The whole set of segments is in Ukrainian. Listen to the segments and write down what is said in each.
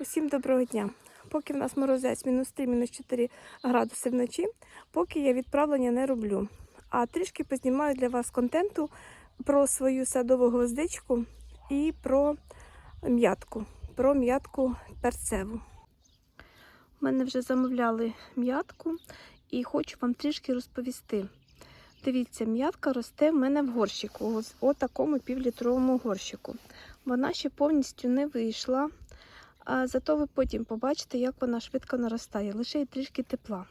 Усім доброго дня. Поки в нас морозець мінус 3, мінус 4 градуси вночі, поки я відправлення не роблю. А трішки познімаю для вас контенту про свою садову гвоздичку і про м'ятку, про м'ятку перцеву. У мене вже замовляли м'ятку і хочу вам трішки розповісти. Дивіться, м'ятка росте в мене в горщику, ось о такому півлітровому горщику. Вона ще повністю не вийшла. А зато ви потім побачите, як вона швидко наростає, лише й трішки тепла.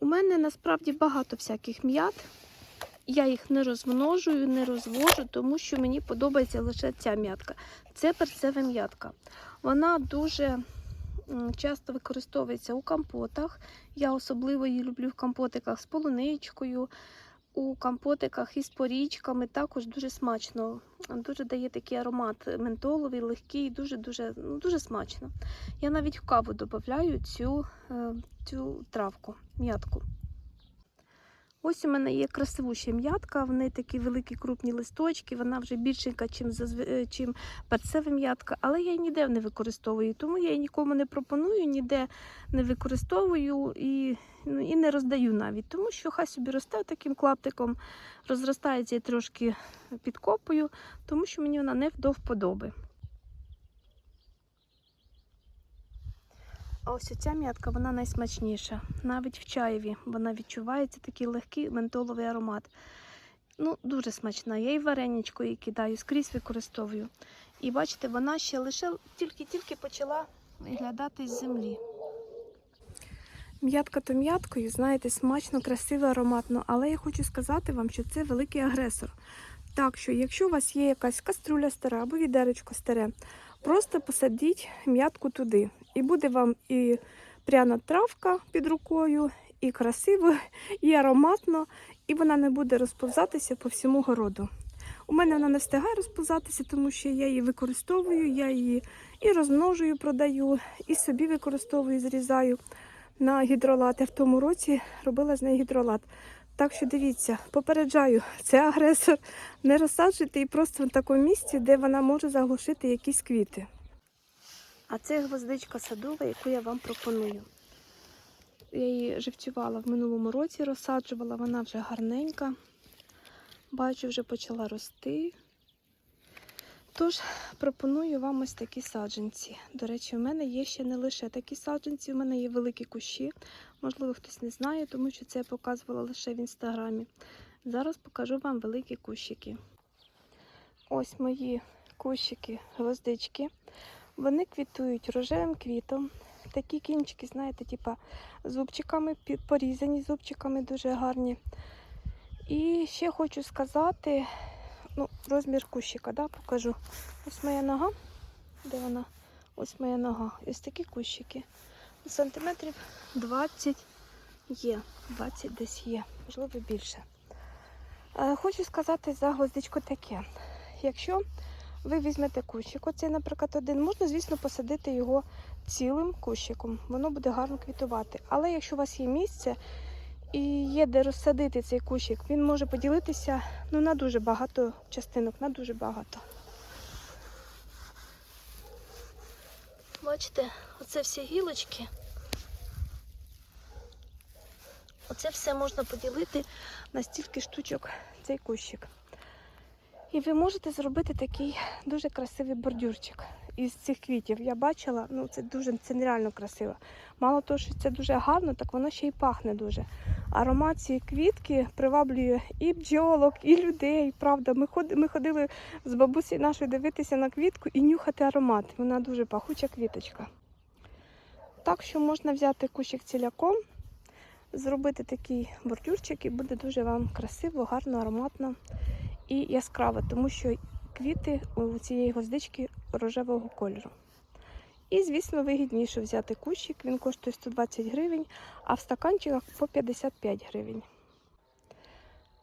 У мене насправді багато всяких м'ят. Я їх не розмножую, не розвожу, тому що мені подобається лише ця м'ятка. Це перцева м'ятка. Вона дуже часто використовується у компотах. Я особливо її люблю в компотиках з полуничкою, у компотиках із порічками. Також дуже смачно. Дуже дає такий аромат ментоловий, легкий, дуже-дуже ну, дуже смачно. Я навіть в каву додаю цю, е, цю травку, м'ятку. Ось у мене є красивуща м'ятка, в неї такі великі крупні листочки, вона вже більшенька, чим, е, чим перцева м'ятка, але я її ніде не використовую, тому я її нікому не пропоную, ніде не використовую і, ну, і не роздаю навіть, тому що хай собі росте таким клаптиком, розростається і трошки підкопую, тому що мені вона не до вподоби. А ось ця м'ятка, вона найсмачніша. Навіть в чаєві вона відчувається такий легкий ментоловий аромат. Ну, дуже смачна. Я і вареничко її кидаю, скрізь використовую. І бачите, вона ще лише тільки-тільки почала виглядати з землі. М'ятка то м'яткою, знаєте, смачно, красиво, ароматно, але я хочу сказати вам, що це великий агресор. Так що, якщо у вас є якась каструля стара або відеречко старе, просто посадіть м'ятку туди. І буде вам і пряна травка під рукою, і красиво, і ароматно, і вона не буде розповзатися по всьому городу. У мене вона не встигає розповзатися, тому що я її використовую, я її і розмножую, продаю, і собі використовую, зрізаю на гідролат. Я в тому році робила з неї гідролат. Так що дивіться, попереджаю, це агресор. Не розсаджуйте її просто в такому місці, де вона може заглушити якісь квіти. А це гвоздичка садова, яку я вам пропоную. Я її живцювала в минулому році, розсаджувала, вона вже гарненька. Бачу, вже почала рости. Тож пропоную вам ось такі саджанці. До речі, у мене є ще не лише такі саджанці, у мене є великі кущі. Можливо, хтось не знає, тому що це я показувала лише в інстаграмі. Зараз покажу вам великі кущики. Ось мої кущики, гвоздички. Вони квітують рожевим квітом. Такі кінчики, знаєте, типа зубчиками порізані, зубчиками дуже гарні. І ще хочу сказати, ну, розмір кущика, да, покажу. Ось моя нога. Де вона? Ось моя нога. Ось такі кущики. Сантиметрів 20 є. 20 десь є, можливо більше. Е, Хочу сказати за гвоздичку таке. Якщо ви візьмете кущик, оцей, наприклад, один, можна, звісно, посадити його цілим кущиком. Воно буде гарно квітувати. Але якщо у вас є місце і є де розсадити цей кущик, він може поділитися ну, на дуже багато частинок, на дуже багато. Бачите, оце всі гілочки. Оце все можна поділити на стільки штучок цей кущик. І ви можете зробити такий дуже красивий бордюрчик із цих квітів. Я бачила, ну це дуже це нереально красиво. Мало того, що це дуже гарно, так воно ще й пахне дуже. Аромат цієї квітки приваблює і бджолок, і людей. Правда, ми ходили, ми ходили з бабусею нашою дивитися на квітку і нюхати аромат. Вона дуже пахуча квіточка. Так що можна взяти кущик ціляком, зробити такий бордюрчик і буде дуже вам красиво, гарно, ароматно і яскраво, тому що квіти у цієї гвоздички рожевого кольору. І, звісно, вигідніше взяти кущик, він коштує 120 гривень, а в стаканчиках по 55 гривень.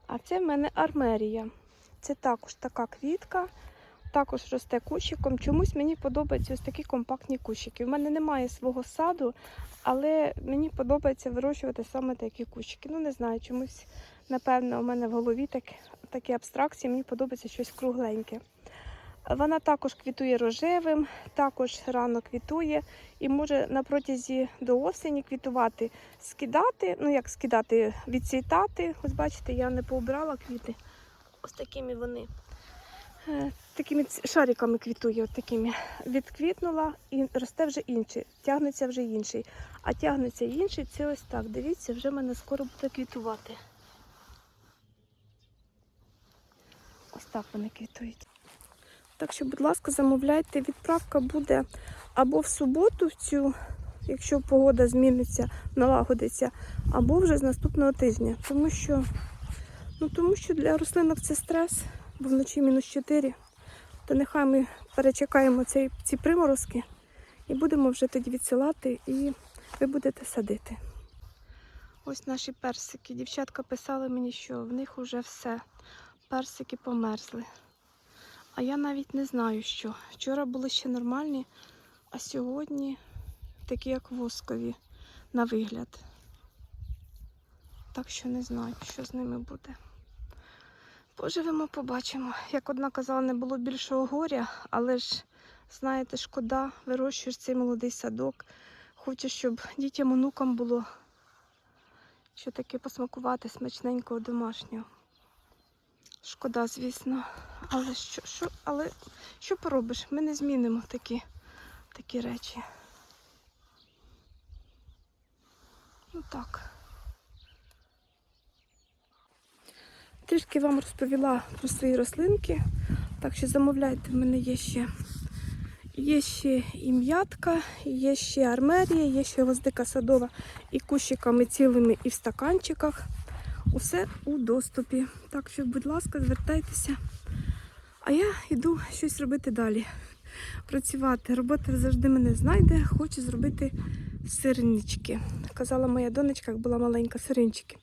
А це в мене армерія. Це також така квітка, також росте кущиком. Чомусь мені подобаються ось такі компактні кущики. У мене немає свого саду, але мені подобається вирощувати саме такі кущики. Ну, не знаю, чомусь, напевно, у мене в голові так, такі абстракції, мені подобається щось кругленьке. Вона також квітує рожевим, також рано квітує і може на протязі до осені квітувати, скидати, ну як скидати, відцвітати. Ось бачите, я не поубирала квіти. Ось такими вони. Е, Такими шариками квітує, от такими. Відквітнула і росте вже інший, тягнеться вже інший. А тягнеться інший, це ось так. Дивіться, вже в мене скоро буде квітувати. Ось так. Так що, будь ласка, замовляйте. Відправка буде або в суботу, цю, якщо погода зміниться, налагодиться, або вже з наступного тижня. Тому що, ну, тому що для рослинок це стрес, бо вночі мінус 4. То нехай ми перечекаємо цей, ці приморозки і будемо вже тоді відсилати, і ви будете садити. Ось наші персики. Дівчатка писали мені, що в них вже все. Персики померзли. А я навіть не знаю, що. Вчора були ще нормальні, а сьогодні такі, як воскові, на вигляд. Так що не знаю, що з ними буде. Поживемо, побачимо. Як одна казала, не було більшого горя, але ж, знаєте, шкода, вирощуєш цей молодий садок. Хочеш, щоб дітям онукам було що таке посмакувати смачненького домашнього. Шкода, звісно. Але що, що, але що поробиш? Ми не змінимо такі, такі речі. Ну так. Трішки вам розповіла про свої рослинки. Так що замовляйте, в мене є ще. Є ще і м'ятка, є ще армерія, є ще гвоздика садова і кущиками цілими, і в стаканчиках. Усе у доступі. Так що, будь ласка, звертайтеся. А я йду щось робити далі. Працювати. Робота завжди мене знайде. Хочу зробити сирнички. Казала моя донечка, як була маленька, сиринчики.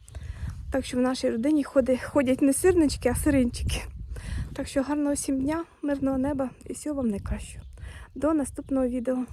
Так що в нашій родині ходять, ходять не сирнички, а сиринчики. Так що гарного всім дня, мирного неба і всього вам найкращого. До наступного відео.